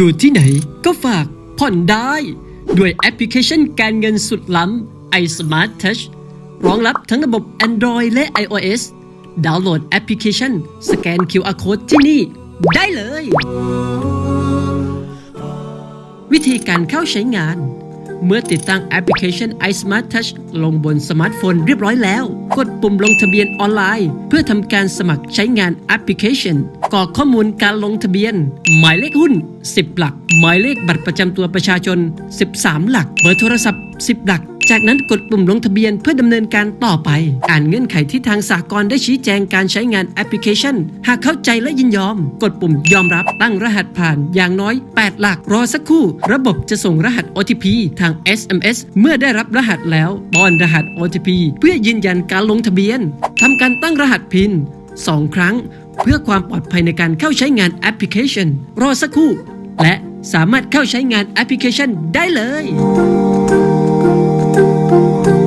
อยู่ที่ไหนก็ฝากผ่อนได้ ด้วยแอปพลิเคชันการเงินสุดล้ำ iSmart Touch รองรับทั้งระบบ Android และ iOS ดาวน์โหลดแอปพลิเคชัน สแกน QR Code ที่นี่ ได้เลย วิธีการเข้าใช้งาน เมื่อติดตั้งแอปพลิเคชัน iSmart Touch ลงบนสมาร์ทโฟนเรียบร้อยแล้ว กดปุ่มลงทะเบียนออนไลน์ เพื่อทำการสมัครใช้งานแอปพลิเคชันกรอกข้อมูลการลงทะเบียน หมายเลขหุ้น 10 หลัก หมายเลขบัตรประจำตัวประชาชน 13 หลัก เบอร์โทรศัพท์ 10 หลัก จากนั้นกดปุ่มลงทะเบียนเพื่อดำเนินการต่อไป อ่านเงื่อนไขที่ทางสากลได้ชี้แจงการใช้งานแอปพลิเคชัน หากเข้าใจและยินยอม กดปุ่มยอมรับตั้งรหัสผ่านอย่างน้อย 8 หลัก รอสักครู่ ระบบจะส่งรหัส OTP ทาง SMS เมื่อได้รับรหัสแล้วป้อนรหัส OTP เพื่อยืนยันการลงทะเบียนทำการตั้งรหัสพิน 2 ครั้ง เพื่อความปลอดภัยในการเข้าใช้งานแอปพลิเคชัน รอสักครู่ และสามารถเข้าใช้งานแอปพลิเคชันได้เลย 蹦蹦